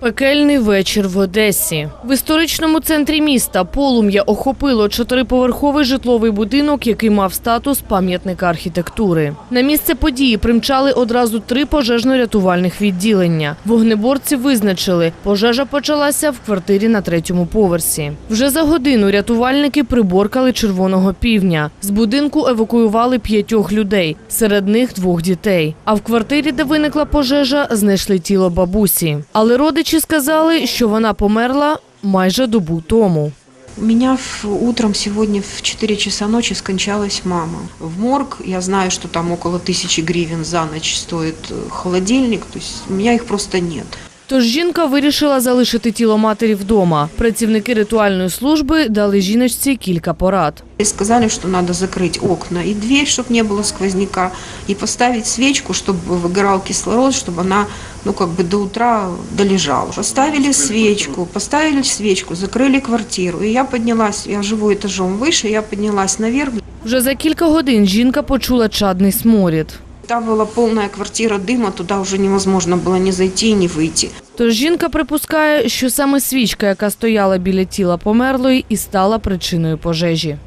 Пекельний вечір в Одесі. В історичному центрі міста полум'я охопило чотириповерховий житловий будинок, який мав статус пам'ятника архітектури. На місце події примчали одразу три пожежно-рятувальних відділення. Вогнеборці визначили, пожежа почалася в квартирі на третьому поверсі. Вже за годину рятувальники приборкали червоного півня. З будинку евакуювали п'ятьох людей, серед них двох дітей. А в квартирі, де виникла пожежа, знайшли тіло бабусі. Але родичі сказали, що вона померла майже добу тому. У меня утром сегодня в 4 часа ночи скончалась мама. В морг, я знаю, что там около тысячи гривен за ночь стоит э, холодильник, то есть у меня их просто нет. Тож жінка вирішила залишити тіло матері вдома. Працівники ритуальної служби дали жіночці кілька порад. И сказали, что надо закрыть окна и дверь, чтобы не было сквозняка, и поставить свечку, чтобы выгорал кислород, чтобы она, ну, как бы до утра долежала. Поставили свечку, поставили свечку, закрыли квартиру. И я поднялась, я живу этажом выше, я поднялась наверх, Вже за кілька годин жінка почула чадний сморід. Там была полная квартира дыма, туда уже невозможно было ни зайти, ни выйти. Тож жінка припускає, що саме свічка, яка стояла біля тіла померлої, і стала причиною пожежі.